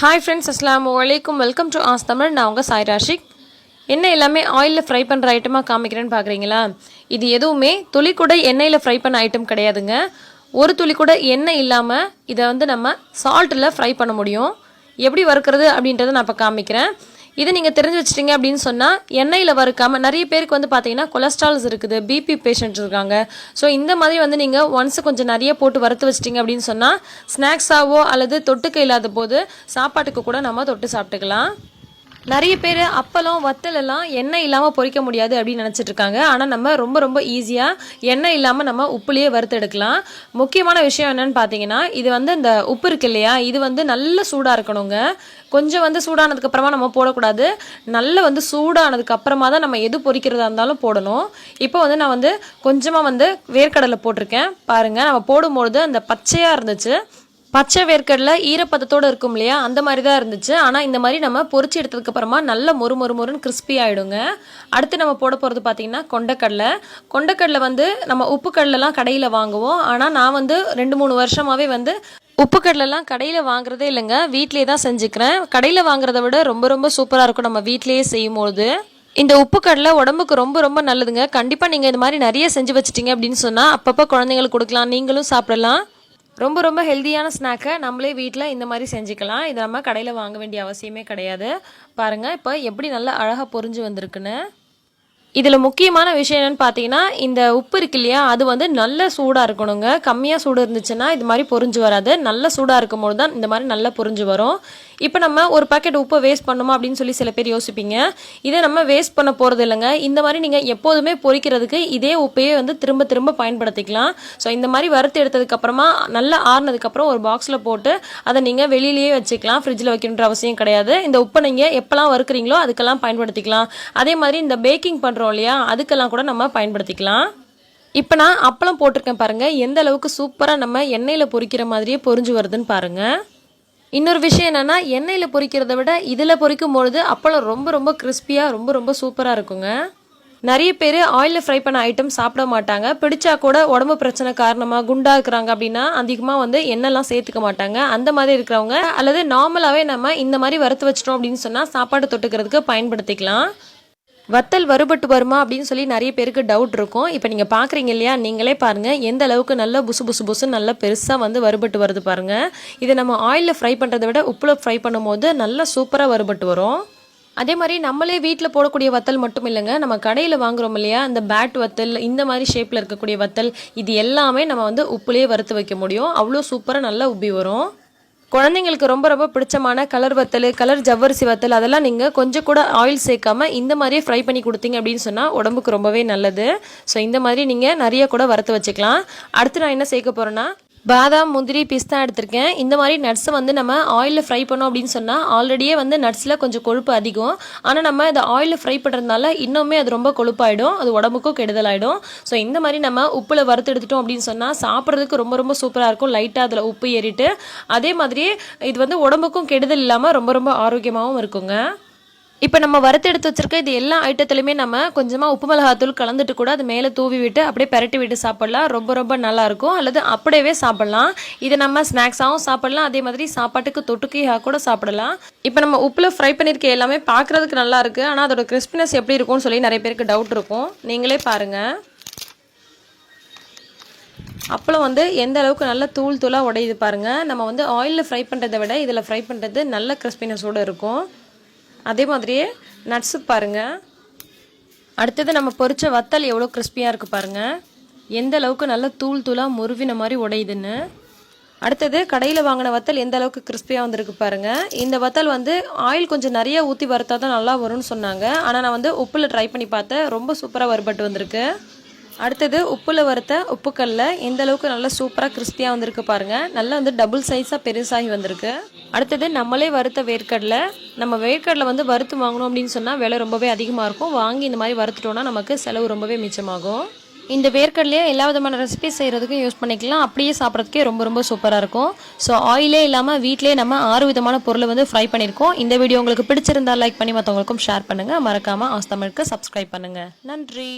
Hi friends அஸ்லாம் வலைக்கும் welcome to as Tamil நான் உங்கள் சாய் ராஷிக். என்ன எல்லாமே ஆயிலில் ஃப்ரை பண்ணுற ஐட்டமாக காமிக்கிறேன்னு பார்க்குறீங்களா இது எதுவுமே துளி கூட எண்ணெயில் ஃப்ரை பண்ண ஐட்டம் கிடையாதுங்க. ஒரு துளி கூட எண்ணெய் இல்லாமல் இதை வந்து நம்ம சால்ட்டில் ஃப்ரை பண்ண முடியும். எப்படி வறுக்கிறது அப்படின்றத நான் இப்போ காமிக்கிறேன். இது நீங்கள் தெரிஞ்சு வச்சிட்டிங்க அப்படின்னு சொன்னால் எண்ணெயில் வறுக்காமல் நிறைய பேருக்கு வந்து பார்த்தீங்கன்னா கொலஸ்ட்ரால்ஸ் இருக்குது பிபி பேஷண்ட் இருக்காங்க. ஸோ இந்த மாதிரி வந்து நீங்கள் ஒன்ஸ் கொஞ்சம் நிறைய போட்டு வறுத்து வச்சிட்டிங்க அப்படின்னு சொன்னால் ஸ்நாக்ஸாவோ அல்லது தொட்டுக்க இல்லாத போது சாப்பாட்டுக்கு கூட நம்ம தொட்டு சாப்பிட்டுக்கலாம். நிறைய பேர் அப்பளம் வத்தல் எல்லாம் எண்ணெய் இல்லாமல் பொறிக்க முடியாது அப்படின்னு நினச்சிட்டு இருக்காங்க. ஆனால் நம்ம ரொம்ப ரொம்ப ஈஸியாக எண்ணெய் இல்லாமல் நம்ம உப்புலேயே வறுத்து எடுக்கலாம் முக்கியமான விஷயம் என்னன்னு பார்த்தீங்கன்னா இது வந்து இந்த உப்பு இருக்கு இல்லையா? இது வந்து நல்ல சூடாக இருக்கணுங்க. கொஞ்சம் வந்து சூடானதுக்கு அப்புறமா நம்ம போடக்கூடாது. நல்ல வந்து சூடானதுக்கு அப்புறமா தான் நம்ம எது பொரிக்கிறதா இருந்தாலும் போடணும். இப்போ வந்து நான் வந்து கொஞ்சமாக வந்து வேர்க்கடலை போட்டிருக்கேன். பாருங்கள் நம்ம போடும்பொழுது அந்த பச்சையாக இருந்துச்சு. பச்சை வேர்க்கடலை ஈரப்பதத்தோடு இருக்கும் இல்லையா? அந்த மாதிரி தான் இருந்துச்சு. ஆனால் இந்த மாதிரி நம்ம பொறிச்சு எடுத்ததுக்கு அப்புறமா நல்ல மொறு மொறு மொறுன்னு கிறிஸ்பி ஆகிடுங்க அடுத்து நம்ம போட போகிறது பார்த்தீங்கன்னா கொண்டக்கடலை. கொண்டக்கடலை வந்து நம்ம உப்பு கடலைலாம் கடையில் வாங்குவோம். ஆனால் நான் வந்து ரெண்டு மூணு வருஷமாகவே வந்து உப்பு கடலைலாம் கடையில் வாங்குறதே இல்லைங்க. வீட்லேயே தான் செஞ்சுக்கிறேன். கடையில் வாங்குறத விட ரொம்ப ரொம்ப சூப்பராக இருக்கும் நம்ம வீட்லேயே செய்யும்போது. இந்த உப்பு கடலை உடம்புக்கு ரொம்ப ரொம்ப நல்லதுங்க. கண்டிப்பாக நீங்கள் இந்த மாதிரி நிறைய செஞ்சு வச்சிட்டிங்க அப்படின்னு சொன்னால் அப்பப்போ குழந்தைங்களுக்கு கொடுக்கலாம். நீங்களும் சாப்பிடலாம். ரொம்ப ரொம்ப ஹெல்த்தியான ஸ்நாக்கை நம்மளே வீட்டில் இந்த மாதிரி செஞ்சுக்கலாம். இதை நம்ம கடையில் வாங்க வேண்டிய அவசியமே கிடையாது. பாருங்கள் இப்போ எப்படி நல்லா அழகாக பொரிஞ்சு வந்திருக்குன்னு. இதில் முக்கியமான விஷயம் என்னென்னு பார்த்தீங்கன்னா இந்த உப்பு இருக்கு இல்லையா அது வந்து நல்ல சூடாக இருக்கணுங்க. கம்மியாக சூடு இருந்துச்சுன்னா இது மாதிரி பொரிஞ்சு வராது. நல்ல சூடாக இருக்கும்போது தான் இந்த மாதிரி நல்லா பொரிஞ்சு வரும். இப்போ நம்ம ஒரு பாக்கெட் உப்பை வேஸ்ட் பண்ணணுமா அப்படின்னு சொல்லி சில பேர் யோசிப்பீங்க. இதை நம்ம வேஸ்ட் பண்ண போகிறது இல்லைங்க. இந்த மாதிரி நீங்கள் எப்போதுமே பொரிக்கிறதுக்கு இதே உப்பையே வந்து திரும்ப திரும்ப பயன்படுத்திக்கலாம். ஸோ இந்த மாதிரி வறுத்து எடுத்ததுக்கப்புறமா நல்லா ஆறுனதுக்கப்புறம் ஒரு பாக்ஸில் போட்டு அதை நீங்கள் வெளியிலேயே வச்சுக்கலாம். ஃப்ரிட்ஜில் வைக்கணுன்ற அவசியம் கிடையாது. இந்த உப்பை நீங்கள் எப்போல்லாம் வறுக்கிறீங்களோ அதுக்கெல்லாம் பயன்படுத்திக்கலாம். அதே மாதிரி இந்த பேக்கிங் பண்ணுறோம் இல்லையா அதுக்கெல்லாம் கூட நம்ம பயன்படுத்திக்கலாம். இப்போ நான் அப்பளம் போட்டிருக்கேன் பாருங்கள் எந்த அளவுக்கு சூப்பராக நம்ம எண்ணெயில் பொரிக்கிற மாதிரியே பொரிஞ்சு வருதுன்னு பாருங்கள் இன்னொரு விஷயம் என்னென்னா எண்ணெயில் பொரிக்கிறத விட இதில் பொரிக்கும் பொழுது அப்பளம் ரொம்ப ரொம்ப கிறிஸ்பியாக ரொம்ப ரொம்ப சூப்பராக இருக்குங்க. நிறைய பேர் ஆயிலில் ஃப்ரை பண்ண ஐட்டம் சாப்பிட மாட்டாங்க. பிடிச்சா கூட உடம்பு பிரச்சனை காரணமாக குண்டாக இருக்கிறாங்க அப்படின்னா அதிகமாக வந்து எண்ணெய்லாம் சேர்த்துக்க மாட்டாங்க. அந்த மாதிரி இருக்கிறவங்க அல்லது நார்மலாகவே நம்ம இந்த மாதிரி வறுத்து வச்சிட்டோம் அப்படின்னு சொன்னால் சாப்பாடு தொட்டுக்கிறதுக்கு பயன்படுத்திக்கலாம். வத்தல் வறுபட்டு வருமா அப்படின்னு சொல்லி நிறைய பேருக்கு டவுட் இருக்கும். இப்போ நீங்கள் பார்க்குறீங்க இல்லையா? நீங்களே பாருங்கள் எந்த அளவுக்கு நல்ல புசு புசு புசு நல்லா பெருசாக வந்து வறுபட்டு வருது பாருங்கள் இதை நம்ம ஆயிலில் ஃப்ரை பண்ணுறதை விட உப்பில் ஃப்ரை பண்ணும்போது நல்லா சூப்பராக வறுபட்டு வரும். அதே மாதிரி நம்மளே வீட்டில் போடக்கூடிய வத்தல் மட்டும் இல்லைங்க. நம்ம கடையில் வாங்குறோம் இல்லையா? அந்த பேட் வத்தல் இந்த மாதிரி ஷேப்பில் இருக்கக்கூடிய வத்தல் இது எல்லாமே நம்ம வந்து உப்புலேயே வறுத்து வைக்க முடியும். அவ்வளோ சூப்பராக நல்லா உப்பி வரும். குழந்தைங்களுக்கு ரொம்ப ரொம்ப பிடிச்சமான கலர் வத்தல் கலர் ஜவ்வரிசி வத்தல் அதெல்லாம் நீங்கள் கொஞ்சம் கூட ஆயில் சேர்க்காம இந்த மாதிரியே ஃப்ரை பண்ணி கொடுத்தீங்க அப்படின்னு சொன்னால் உடம்புக்கு ரொம்பவே நல்லது. ஸோ இந்த மாதிரி நீங்கள் நிறைய கூட வறுத்து வச்சுக்கலாம். அடுத்து நான் என்ன சேர்க்க போகிறேன்னா பாதாம் முந்திரி பிஸ்தா எடுத்திருக்கேன். இந்த மாதிரி நட்ஸை வந்து நம்ம ஆயிலில் ஃப்ரை பண்ணோம் அப்படின்னு சொன்னால் ஆல்ரெடியே வந்து நட்ஸில் கொஞ்சம் கொழுப்பு அதிகம். ஆனால் நம்ம இதை ஆயிலில் ஃப்ரை பண்ணுறதுனால இன்னுமே அது ரொம்ப கொழுப்பாயிடும். அது உடம்புக்கும் கெடுதலாயிடும். ஸோ இந்த மாதிரி நம்ம உப்பில் வறுத்து எடுத்துட்டோம் அப்படின்னு சொன்னால் சாப்பிட்றதுக்கு ரொம்ப ரொம்ப சூப்பராக இருக்கும். லைட்டாக அதில் உப்பு ஏறிட்டு. அதே மாதிரி இது வந்து உடம்புக்கும் கெடுதல் இல்லாமல் ரொம்ப ரொம்ப ஆரோக்கியமாகவும் இருக்குங்க. இப்போ நம்ம வறுத்து எடுத்து வச்சிருக்க இது எல்லா ஐட்டத்துலையுமே நம்ம கொஞ்சமாக உப்பு மிளகாத்தூள் கலந்துட்டு கூட அது மேலே தூவி விட்டு அப்படியே பெரட்டி விட்டு சாப்பிட்லாம். ரொம்ப ரொம்ப நல்லாயிருக்கும் அல்லது அப்படியே சாப்பிட்லாம். இதை நம்ம ஸ்நாக்ஸாகவும் சாப்பிட்லாம். அதே மாதிரி சாப்பாட்டுக்கு தொட்டுக்கையாக கூட சாப்பிடலாம். இப்போ நம்ம உப்பில் ஃப்ரை பண்ணியிருக்க எல்லாமே பார்க்குறதுக்கு நல்லா இருக்குது ஆனால் அதோட கிறிஸ்பினஸ் எப்படி இருக்கும்னு சொல்லி நிறைய பேருக்கு டவுட் இருக்கும். நீங்களே பாருங்கள் அப்பளம் வந்து எந்த அளவுக்கு நல்ல தூள் தூளாக உடையுது பாருங்கள் நம்ம வந்து ஆயிலில் ஃப்ரை பண்ணுறதை விட இதில் ஃப்ரை பண்ணுறது நல்ல கிறிஸ்பினஸோடு இருக்கும். அதே மாதிரியே நட்ஸு பாருங்கள் அடுத்தது நம்ம பொரிச்ச வத்தல் எவ்வளோ கிறிஸ்பியாக இருக்குது பாருங்கள் எந்த அளவுக்கு நல்ல தூள் தூளாக முருவின மாதிரி உடையுதுன்னு. அடுத்தது கடையில் வாங்கின வத்தல் எந்த அளவுக்கு கிறிஸ்பியாக வந்திருக்கு பாருங்கள் இந்த வத்தல் வந்து ஆயில் கொஞ்சம் நிறைய ஊற்றி வறுத்தா தான் நல்லா வரும்னு சொன்னாங்க. ஆனால் நான் வந்து உப்பில் ட்ரை பண்ணி பார்த்தேன். ரொம்ப சூப்பராக வறுபட்டு வந்திருக்கு. அடுத்தது உப்பில் வறுத்த உப்புக்கல்ல எந்த அளவுக்கு நல்லா சூப்பராக கிறிஸ்பியாக வந்திருக்கு பாருங்கள் நல்லா வந்து டபுள் சைஸாக பெருசாகி வந்திருக்கு. அடுத்தது நம்மளே வறுத்த வேர்க்கடலை. நம்ம வேர்க்கடலை வந்து வறுத்து வாங்கணும் அப்படின்னு சொன்னால் விலை ரொம்பவே அதிகமாக இருக்கும். வாங்கி இந்த மாதிரி வறுத்துட்டோன்னா நமக்கு செலவு ரொம்பவே மிச்சமாகும். இந்த வேர்க்கடலையே எல்லா விதமான ரெசிபி செய்கிறதுக்கும் யூஸ் பண்ணிக்கலாம். அப்படியே சாப்பிட்றதுக்கே ரொம்ப ரொம்ப சூப்பராக இருக்கும். ஸோ ஆயிலே இல்லாமல் வீட்டிலே நம்ம ஆறு விதமான பொருளை வந்து ஃப்ரை பண்ணியிருக்கோம். இந்த வீடியோ உங்களுக்கு பிடிச்சிருந்தா லைக் பண்ணி மற்றவங்களுக்கும் ஷேர் பண்ணுங்கள் மறக்காமல் ஆஸ்தமிழுக்கு சப்ஸ்கிரைப் பண்ணுங்கள் நன்றி.